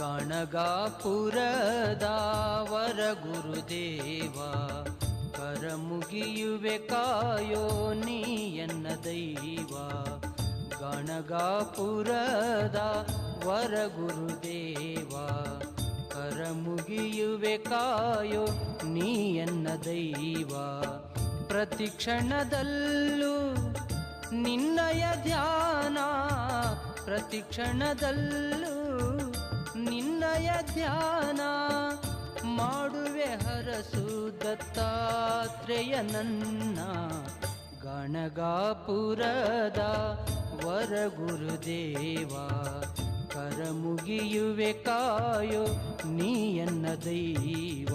ಗಣಗಾಪುರದ ವರ ಗುರುದೇವ ಕರ ಮುಗಿಯುವೆ ಕಾಯೋ ನೀ ಎನ್ನ ದೈವ ಗಣಗಾಪುರದ ವರ ಗುರುದೇವ ಕರ ಮುಗಿಯುವೆ ಕಾಯೋ ನೀ ಎನ್ನ ದೈವ, ಪ್ರತಿ ಕ್ಷಣದಲ್ಲೂ ನಿನ್ನಯ ಧ್ಯಾನ, ಪ್ರತಿ ಕ್ಷಣದಲ್ಲೂ ಧ್ಯಾನ ಮಾಡುವೆ ಹರಸು ದತ್ತಾತ್ರೇಯ ನನ್ನ ಗಣಗಾಪುರದ ವರ ಗುರುದೇವ ಕರ ಮುಗಿಯುವೆ ಕಾಯೋ ನೀಯನ್ನ ದೈವ.